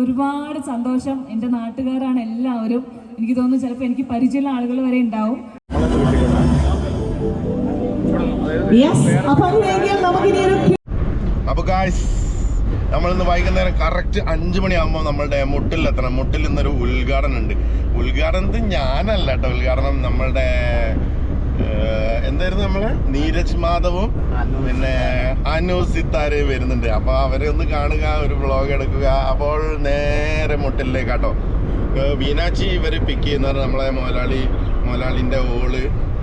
ഒരുപാട് സന്തോഷം. എന്റെ നാട്ടുകാരാണ് എല്ലാവരും. എനിക്ക് തോന്നുന്നു ചിലപ്പോൾ എനിക്ക് പരിചയമുള്ള ആളുകൾ വരെ ഉണ്ടാവും. അപ്പൊ ഗായ്സ് നമ്മളിന്ന് വൈകുന്നേരം കറക്റ്റ് അഞ്ചു മണിയാകുമ്പോൾ നമ്മളുടെ മുട്ടിലെത്തണം. മുട്ടിൽ നിന്നൊരു ഉദ്ഘാടനം ഉണ്ട് ഉദ്ഘാടനത്തിൽ ഞാനല്ല കേട്ടോ. ഉദ്ഘാടനം നമ്മളുടെ എന്തായിരുന്നു നമ്മൾ? നീരജ് മാധവും പിന്നെ അനു സിത്താരയും വരുന്നുണ്ട്. അപ്പൊ അവരെ ഒന്ന് കാണുക ഒരു വ്ളോഗ് എടുക്കുക. അപ്പോൾ നേരെ മുട്ടിലേക്ക് കേട്ടോ വീനാച്ചി മീനാക്ഷി ഇവർ പിക്ക് ചെയ്യുന്നവർ നമ്മളെ മോലാളി മോലാളിന്റെ ഓൾ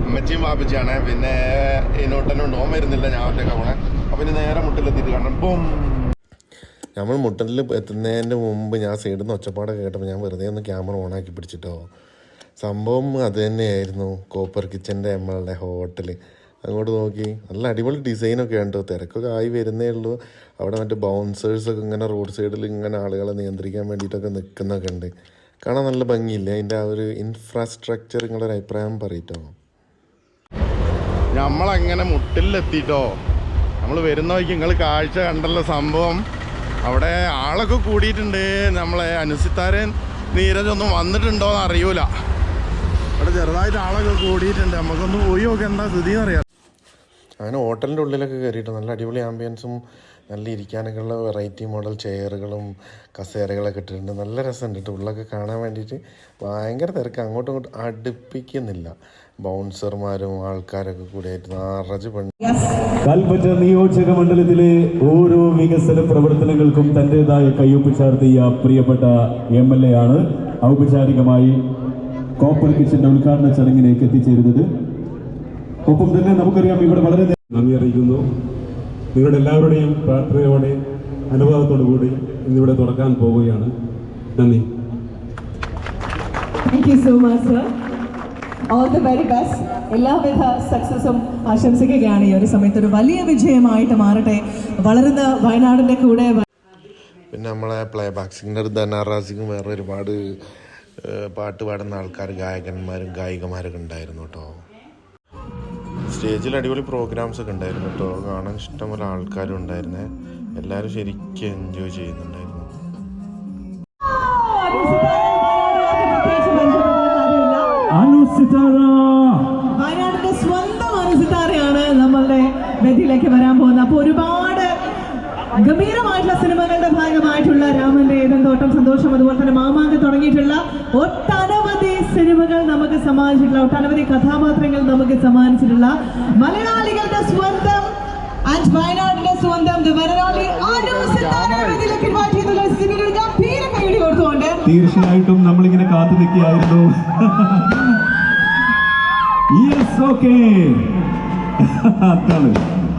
അമ്മച്ചിയും വാപ്പിച്ചാണ് പിന്നെ ഇനോട്ടനുണ്ട്. ഓൻ വരുന്നില്ല ഞാൻ ഒറ്റക്ക പോണേ. അപ്പൊ ഇനി നേരെ മുട്ടിലെത്തിയിട്ട് കാണണം ബും! നമ്മൾ മുട്ടലിൽ എത്തുന്നതിന്റെ മുമ്പ് ഞാൻ സൈഡിൽ നിന്ന് ഒച്ചപ്പാടൊക്കെ കേട്ടപ്പോൾ ഞാൻ വെറുതെ ഒന്ന് ക്യാമറ ഓണാക്കി പിടിച്ചിട്ടോ. സംഭവം അത് തന്നെയായിരുന്നു. കോപ്പർ കിച്ചന്റെ നമ്മളുടെ ഹോട്ടൽ അങ്ങോട്ട് നോക്കി. നല്ല അടിപൊളി ഡിസൈനൊക്കെ ഉണ്ട്. തിരക്കൊക്കെ ആയി വരുന്നേ ഉള്ളൂ. അവിടെ മറ്റേ ബൗൺസേഴ്സൊക്കെ ഇങ്ങനെ റോഡ് സൈഡിൽ ഇങ്ങനെ ആളുകളെ നിയന്ത്രിക്കാൻ വേണ്ടിയിട്ടൊക്കെ നിൽക്കുന്നൊക്കെ ഉണ്ട്. കാണാൻ നല്ല ഭംഗിയില്ല? അതിന്റെ ആ ഒരു ഇൻഫ്രാസ്ട്രക്ചർ നിങ്ങളുടെ ഒരു അഭിപ്രായം പറയട്ടോ. നമ്മളങ്ങനെ മുട്ടിലെത്തിട്ടോ. നമ്മൾ വരുന്ന വഴിക്ക് നിങ്ങൾ കാഴ്ച കണ്ടല്ലോ സംഭവം. അവിടെ ആളൊക്കെ കൂടിയിട്ടുണ്ട്. നമ്മളെ അനുസിത്താരൻ നീരജൊന്നും വന്നിട്ടുണ്ടോ എന്ന് അറിയൂല. അവിടെ ചെറുതായിട്ട് ആളൊക്കെ കൂടിയിട്ടുണ്ട്. നമുക്കൊന്ന് പോയി നോക്കി എന്താ സ്ഥിതി എന്നറിയാം അങ്ങനെ ഹോട്ടലിന്റെ ഉള്ളിലൊക്കെ കയറിയിട്ട് നല്ല അടിപൊളി ആംബിയൻസും നല്ല ഇരിക്കാനൊക്കെ ഉള്ള വെറൈറ്റി മോഡൽ ചെയറുകളും കസേരകളൊക്കെ ഇട്ടിട്ടുണ്ട്. നല്ല രസമുണ്ട് കേട്ടോ ഉള്ളൊക്കെ കാണാൻ വേണ്ടിയിട്ട് ഭയങ്കര തിരക്ക്. അങ്ങോട്ടും ഇങ്ങോട്ടും അടുപ്പിക്കുന്നില്ല. ബൗൺസർമാരും ആൾക്കാരൊക്കെ കൂടിയായിട്ട് നിറച്ച് പെണ്ണ് കൽപ്പറ്റ നിയോജക മണ്ഡലത്തിലെ ഓരോ വികസന പ്രവർത്തനങ്ങൾക്കും തന്റെതായ കയ്യൊപ്പ് ചാർത്തിയ പ്രിയപ്പെട്ട എം എൽ എ ആണ്. ഔപചാരികമായി കോപ്പർ കിച്ചന്റെ ഉദ്ഘാടന ചടങ്ങിലേക്ക് എത്തിച്ചേരുന്നത്. ഒപ്പം തന്നെ നമുക്കറിയാം ഇവിടെ വളരെ നന്ദി അറിയിക്കുന്നു. നിങ്ങളുടെ എല്ലാവരുടെയും പ്രാർത്ഥനയോടെ അനുഭവത്തോടു കൂടി ഇന്നിവിടെ തുറക്കാൻ പോവുകയാണ്. നന്ദി. Thank you so much sir all the very best എല്ലാവിധ സക്സസും ആശംസിക്കുകയാണ് ഈ ഒരു സമയത്ത്. ഒരു വലിയ വിജയമായിട്ട് മാറട്ടെ. വളരുന്ന വയനാടിന്റെ കൂടെ പിന്നെ നമ്മളെ പ്ലേ ബാക്സിംഗിന്റെ ഒരു ധനാറാസിക്കും വേറെ ഒരുപാട് പാട്ട് പാടുന്ന ആൾക്കാർ ഗായകന്മാരും ഗായികമാരൊക്കെ ഉണ്ടായിരുന്നു കേട്ടോ സ്റ്റേജിൽ അടിപൊളി പ്രോഗ്രാംസ് ഒക്കെ ഉണ്ടായിരുന്നു കേട്ടോ കാണാൻ ഇഷ്ടംപോലെ ആൾക്കാരും ഉണ്ടായിരുന്നേ. എല്ലാവരും ശരിക്കും എൻജോയ് ചെയ്യുന്നുണ്ടായിരുന്നു. വയനാടിന്റെ സ്വന്തം അനുസിത്താരയാണ് നമ്മളുടെ വേദിയിലേക്ക് വരാൻ പോകുന്നത് അപ്പോൾ ഒരുപാട് ഗംഭീരമായിട്ടുള്ള സിനിമകളുടെ ഭാഗമായിട്ടുള്ള രാമന്റെ സന്തോഷം. അതുപോലെ തന്നെ മാമാങ്ക തുടങ്ങിയിട്ടുള്ള ഒട്ടനവധി സിനിമകൾ നമുക്ക് സമ്മാനിച്ചിട്ടുള്ള ഒട്ടനവധി കഥാപാത്രങ്ങൾ നമുക്ക് സമ്മാനിച്ചിട്ടുള്ള മലയാളികളുടെ സ്വന്തം ആൻഡ് വയനാടിന്റെ സ്വന്തം കൊടുത്തുകൊണ്ട്. തീർച്ചയായിട്ടും നമ്മളിങ്ങനെ കാത്തു നിൽക്കുകയായിരുന്നു. ഓക്കേ അതാണ്.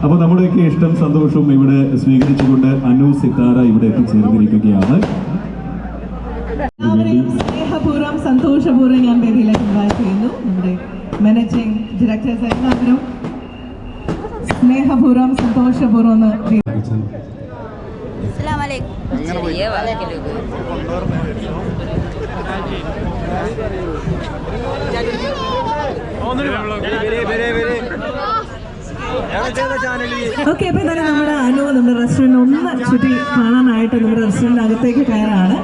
അപ്പൊ നമ്മുടെയൊക്കെ ഇഷ്ടം സന്തോഷവും ഇവിടെ സ്വീകരിച്ചുകൊണ്ട് അനു സിത്താര ഇവിടെ എത്തിച്ചേർന്നിരിക്കുകയാണ് എല്ലാവരെയും സ്നേഹപൂർവം സന്തോഷപൂർവം ഞാൻ വേദിയിലേക്ക് ഇൻവൈറ്റ് ചെയ്യുന്നു നമ്മുടെ മാനേജിംഗ് ഡയറക്ടേഴ്സ് എല്ലാവരും സ്നേഹപൂർവം സന്തോഷപൂർവം ഓക്കെ അപ്പൊ തന്നെ നമ്മുടെ അനു നമ്മുടെ റെസ്റ്റോറന്റ് ഒന്ന് ചുറ്റി കാണാനായിട്ട് നമ്മുടെ റെസ്റ്റോറന്റ് അകത്തേക്ക് കയറാണ്.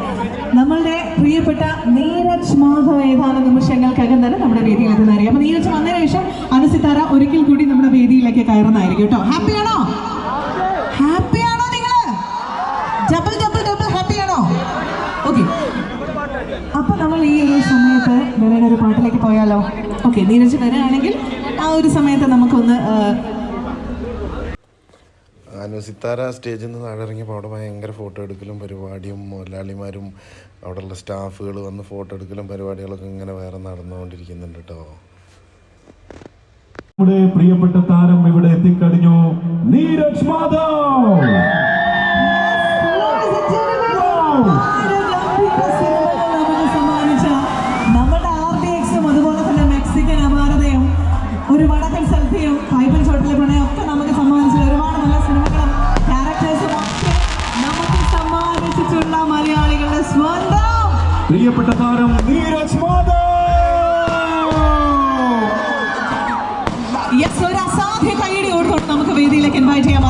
പ്രിയപ്പെട്ട നീരജ് മാധവ് ഏതാനും നിമിഷങ്ങൾക്കകം തന്നെ നമ്മുടെ വേദിയിൽ എത്തുന്നതായിരിക്കും അപ്പൊ നീരജ് വന്ന ശേഷം അനുസിത്താര ഒരിക്കൽ കൂടി നമ്മുടെ വേദിയിലേക്ക് കയറുന്നതായിരിക്കും കേട്ടോ. ഹാപ്പിയാണോ ഹാപ്പിയാണോ നിങ്ങൾ ഡബിൾ ഡബിൾ ഡബിൾ ഹാപ്പിയാണോ ഓക്കെ അപ്പൊ നമ്മൾ ഈ ഒരു സമയത്ത് വേറെ ഒരു പാട്ടിലേക്ക് പോയാലോ? ഓക്കെ നീരജ് വരികയാണെങ്കിൽ ആ ഒരു സമയത്ത് നമുക്കൊന്ന് അനുസിത്താര സ്റ്റേജിൽ നിന്ന് താഴെ ഇറങ്ങിയപ്പോൾ അവിടെ ഭയങ്കര ഫോട്ടോ എടുക്കലും പരിപാടിയും മുതലാളിമാരും അവിടെയുള്ള സ്റ്റാഫുകൾ വന്ന് ഫോട്ടോ എടുക്കലും പരിപാടികളൊക്കെ ഇങ്ങനെ വേറെ നടന്നുകൊണ്ടിരിക്കുന്നുണ്ട് കേട്ടോ. നമ്മുടെ പ്രിയപ്പെട്ട താരം ഇവിടെ എത്തിക്കഴിഞ്ഞു. നീരജ് മാധവ്! പ്രിയപ്പെട്ട താരം നീരജ് മാധവ്. യെസ് ഒരു അസാധ്യ കൈയടി കൊടുത്തോണ്ട് നമുക്ക് വേദിയിലേക്ക് ഇൻവൈറ്റ് ചെയ്യാം.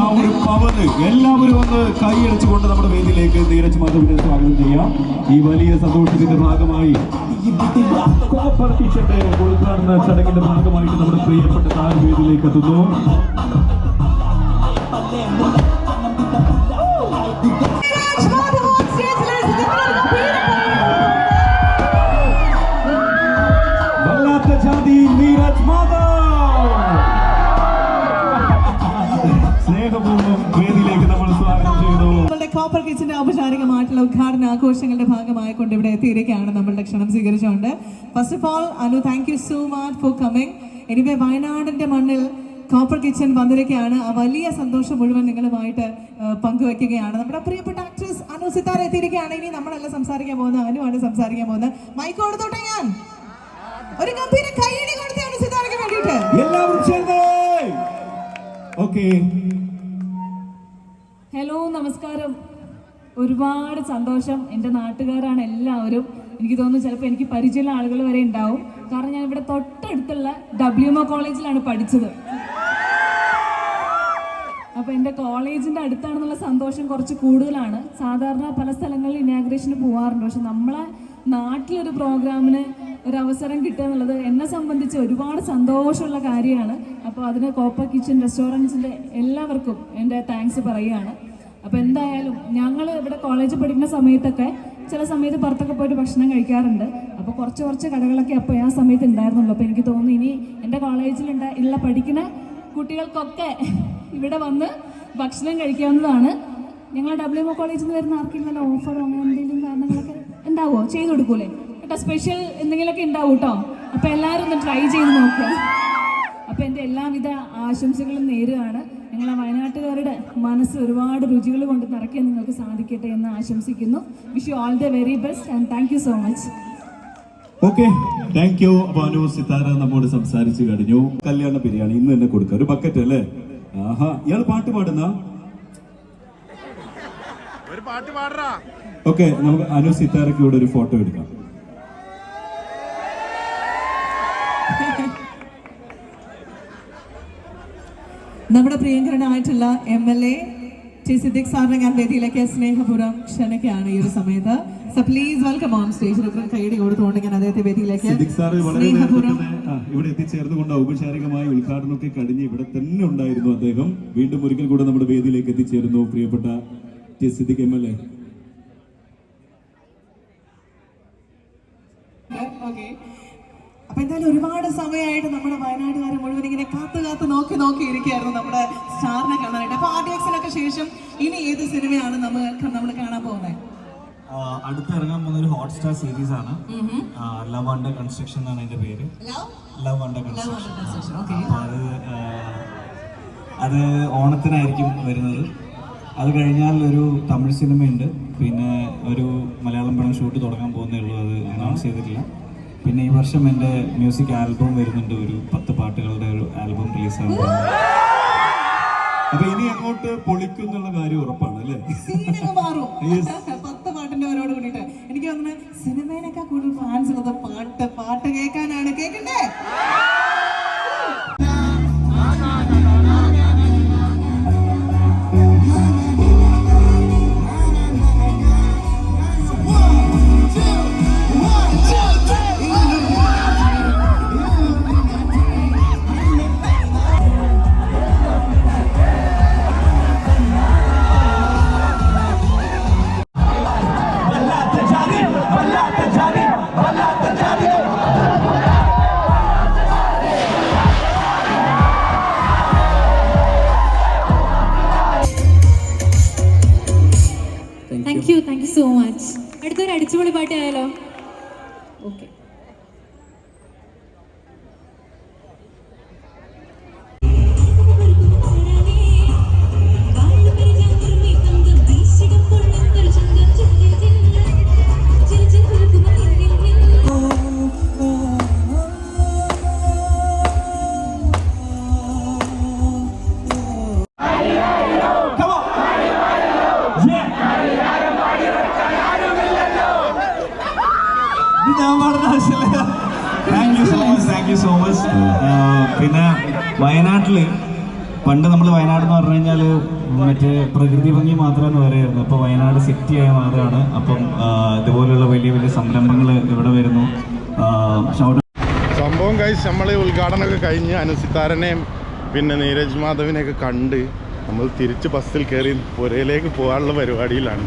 ആ ഒരു പവന് എല്ലാവരും ഒന്ന് കൈയടിച്ചുകൊണ്ട് നമ്മുടെ വേദിയിലേക്ക് നീരജ് മാധവിനെ സ്വാഗതം ചെയ്യാം. ഈ വലിയ സന്തോഷത്തിന്റെ ഭാഗമായി ഉദ്ഘാടന ചടങ്ങിന്റെ ഭാഗമായിട്ട് നമ്മുടെ പ്രിയപ്പെട്ട താരം വേദിയിലേക്ക് എത്തുന്നു. കോപ്പർ കിച്ചന്റെ ഔപചാരികമായിട്ടുള്ള ഉദ്ഘാടന ആഘോഷങ്ങളുടെ ഭാഗമായിക്കൊണ്ട് ഇവിടെ എത്തിയിരിക്കുകയാണ് നമ്മളുടെ ക്ഷണം സ്വീകരിച്ചുകൊണ്ട്. First of all Anu thank you so much for coming anyway വയനാടിന്റെ മണ്ണിൽ കോപ്പർ കിച്ചൺ വന്നിരിക്കുകയാണ്. ആ വലിയ സന്തോഷം മുഴുവൻ നിങ്ങളുമായിട്ട് പങ്കുവെക്കുകയാണ്. നമ്മുടെ പ്രിയപ്പെട്ട ആക്ട്രസ് അനു സിത്താര എത്തിയിരിക്കുകയാണ്. ഇനി നമ്മളല്ല സംസാരിക്കാൻ പോകുന്നത്. അനുവാണ് സംസാരിക്കാൻ പോകുന്നത്. മൈക്ക് കൊടുത്തോട്ടെ ഞാൻ. ഒരു ഗംഭീര കൈയടി കൊടുത്ത അനു സിത്താരയ്ക്ക് വേണ്ടിയിട്ട്. എല്ലാവരും ചേർന്നേ. ഓക്കെ ഹലോ നമസ്കാരം. ഒരുപാട് സന്തോഷം എന്റെ നാട്ടുകാരാണ് എല്ലാവരും. എനിക്ക് തോന്നുന്നു ചിലപ്പോൾ എനിക്ക് പരിചയമുള്ള ആളുകൾ വരെ ഉണ്ടാവും. കാരണം ഞാൻ ഇവിടെ തൊട്ടടുത്തുള്ള ഡബ്ല്യു എം കോളേജിലാണ് പഠിച്ചത്. അപ്പോൾ എന്റെ കോളേജിന്റെ അടുത്താണെന്നുള്ള സന്തോഷം കുറച്ച് കൂടുതലാണ്. സാധാരണ പല സ്ഥലങ്ങളിൽ ഇനാഗ്രേഷന് പോകാറുണ്ട് പക്ഷെ നമ്മളെ നാട്ടിലൊരു പ്രോഗ്രാമിന് ഒരു അവസരം കിട്ടുക എന്നുള്ളത് എന്നെ സംബന്ധിച്ച് ഒരുപാട് സന്തോഷമുള്ള കാര്യമാണ്. അപ്പോൾ അതിന് കോപ്പ കിച്ചൺ റെസ്റ്റോറന്റ്സിന്റെ എല്ലാവർക്കും എന്റെ താങ്ക്സ് പറയുകയാണ്. അപ്പോൾ എന്തായാലും ഞങ്ങൾ ഇവിടെ കോളേജിൽ പഠിക്കുന്ന സമയത്തൊക്കെ ചില സമയത്ത് പുറത്തൊക്കെ പോയിട്ട് ഭക്ഷണം കഴിക്കാറുണ്ട്. അപ്പോൾ കുറച്ച് കുറച്ച് കടകളൊക്കെ അപ്പോൾ ആ സമയത്ത് ഉണ്ടായിരുന്നുള്ളൂ. അപ്പോൾ എനിക്ക് തോന്നുന്നു ഇനി എന്റെ കോളേജിലുണ്ട ഉള്ള പഠിക്കുന്ന കുട്ടികൾക്കൊക്കെ ഇവിടെ വന്ന് ഭക്ഷണം കഴിക്കാവുന്നതാണ്. ഞങ്ങൾ ഡബ്ല്യു കോളേജിൽ നിന്ന് വരുന്ന ആർക്കെങ്കിലും വല്ല ഓഫറോ അങ്ങനെ എന്തെങ്കിലും കാരണങ്ങളൊക്കെ ഉണ്ടാവോ? ചെയ്ത് കൊടുക്കൂലേ? കേട്ടോ സ്പെഷ്യൽ എന്തെങ്കിലുമൊക്കെ ഉണ്ടാവും കേട്ടോ അപ്പോൾ എല്ലാവരും ഒന്ന് ട്രൈ ചെയ്ത് നോക്കുക അപ്പോൾ എന്റെ എല്ലാവിധ ആശംസകളും നേരുകയാണ്. ഞങ്ങളെ വയനാട്ടുകാരുടെ മനസ്സ് ഒരുപാട് രുചികൾ കൊണ്ട് നിറയ്ക്കാൻ നിങ്ങൾക്ക് സാധിക്കട്ടെ എന്ന് ആശംസിക്കുന്നു. Wish you all the very best and thank you so much okay thank you Anu Sithara നമ്മോട് സംസാരിച്ചു കഴിഞ്ഞു. കല്യാണ ബിരിയാണി ഇന്ന് തന്നെ കൊടുക്കുക. ഒരു ബക്കറ്റ് അല്ലേ? ആഹാ ഇയാൾ പാട്ട് പാടുന്ന? ഒരു പാട്ട് പാടറാ ഓക്കെ നമുക്ക് അനു സിത്താരയ്ക്ക് ഇവിടെ ഒരു ഫോട്ടോ എടുക്കാം. നമ്മുടെ പ്രിയങ്കരനായിട്ടുള്ള M L A T Siddique സാറിനെ ഞാൻ വേദിയിലേക്ക് സ്നേഹപൂർവം ക്ഷണിക്കുകയാണ് ഈ ഒരു സമയത്ത്. So please welcome on stage ഒരു കൈയടി കൊടുത്തുകൊണ്ട് ഞാൻ അദ്ദേഹത്തെ വേദിയിലേക്ക് സ്നേഹപൂർവം ഇവിടെ എത്തിച്ചേർന്നുകൊണ്ട് ഔപചാരികമായ ഉദ്ഘാടനമൊക്കെ കഴിഞ്ഞ് ഇവിടെ തന്നെ ഉണ്ടായിരുന്നു അദ്ദേഹം. വീണ്ടും ഒരിക്കൽ കൂടെ നമ്മുടെ വേദിയിലേക്ക് എത്തിച്ചേരുന്നു പ്രിയപ്പെട്ട T Siddique M L A അപ്പൊ എന്തായാലും ഒരുപാട് സമയമായിട്ട് നമ്മുടെ ഇങ്ങനെ കാത്തു കാത്ത് നോക്കി നോക്കി ഇരിക്കുകയായിരുന്നു നമ്മുടെ സ്റ്റാറിനെ കാണാനായിട്ട്. അപ്പൊ ആർഡിയക്സിനൊക്കെ ശേഷം ഇനി ഏത് സിനിമയാണ് നമുക്ക് നമ്മൾ കാണാൻ പോകുന്നത്? അടുത്ത് ഇറങ്ങാൻ പോകുന്ന ഒരു ഹോട്ട്സ്റ്റാർ സീരീസ് ആണ്. ലവ് അണ്ടർ കൺസ്ട്രക്ഷൻ എന്നാണ് അതിന്റെ പേര്. ലവ് അണ്ടർ കൺസ്ട്രക്ഷൻ അത് അത് ഓണത്തിനായിരിക്കും വരുന്നത്. അത് കഴിഞ്ഞാൽ ഒരു തമിഴ് സിനിമയുണ്ട്. പിന്നെ ഒരു മലയാളം പടം ഷൂട്ട് തുടങ്ങാൻ പോകുന്നേ ഉള്ളൂ. അത് അനൗൺസ് ചെയ്തിട്ടില്ല. പിന്നെ ഈ വർഷം എന്റെ മ്യൂസിക് ആൽബം വരുന്നുണ്ട് ഒരു പത്ത് പാട്ടുകളുടെ ഒരു ആൽബം റിലീസ് പോകുന്നു അപ്പൊ ഇനി അങ്ങോട്ട് പൊളിക്കും എന്നുള്ള കാര്യം ഉറപ്പാണ് അല്ലേ? പത്ത് പാട്ടിന്റെ കൂടിയിട്ട്. എനിക്ക് തോന്നുന്നത് സിനിമയിലൊക്കെ കൂടുതൽ ഫാൻസ് ഉള്ളത് പാട്ട് പാട്ട് കേൾക്കാനാണ്. കേൾക്കണ്ടേ thank you thank you so much അടുത്തൊരു അടിച്ചുപൊളി പാട്ട് ആയാലോ? ഓക്കെ വയനാട് എന്ന് പറഞ്ഞു കഴിഞ്ഞാൽ മറ്റേ പ്രകൃതി ഭംഗി മാത്രമാണ് വരെയായിരുന്നു അപ്പോൾ വയനാട് സിറ്റി ആയ മാറുകയാണ് അപ്പം ഇതുപോലെയുള്ള വലിയ വലിയ സംരംഭങ്ങൾ ഇവിടെ വരുന്നു. സംഭവം കഴിച്ച് നമ്മൾ ഉദ്ഘാടനമൊക്കെ കഴിഞ്ഞ് അനുസിത്താരനെയും പിന്നെ നീരജ് മാധവിനെയൊക്കെ കണ്ട് നമ്മൾ തിരിച്ച് ബസ്സിൽ കയറി പുരയിലേക്ക് പോകാനുള്ള പരിപാടിയിലാണ്.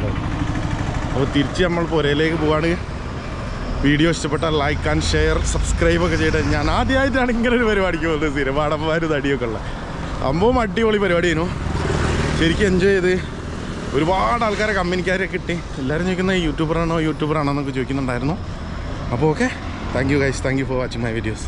അപ്പോൾ തിരിച്ച് നമ്മൾ പുരയിലേക്ക് പോവാണ്. വീഡിയോ ഇഷ്ടപ്പെട്ടാൽ ലൈക്ക് ആൻഡ് ഷെയർ സബ്സ്ക്രൈബ് ഒക്കെ ചെയ്തിട്ട് ഞാൻ ആദ്യമായിട്ടാണ് ഇങ്ങനെ ഒരു പരിപാടിക്ക് പോകുന്നത്. സ്ഥിരപാടന്മാർ തടിയൊക്കെ ഉള്ള. സംഭവം അടിപൊളി പരിപാടിയായിരുന്നു. ശരിക്കും എൻജോയ് ചെയ്ത് ഒരുപാട് ആൾക്കാരെ കമ്പനിക്കാരെ കിട്ടി. എല്ലാവരും ചോദിക്കുന്നത് യൂട്യൂബറാണോ യൂട്യൂബറാണോ എന്നൊക്കെ ചോദിക്കുന്നുണ്ടായിരുന്നു. അപ്പോൾ okay thank you guys thank you for watching my videos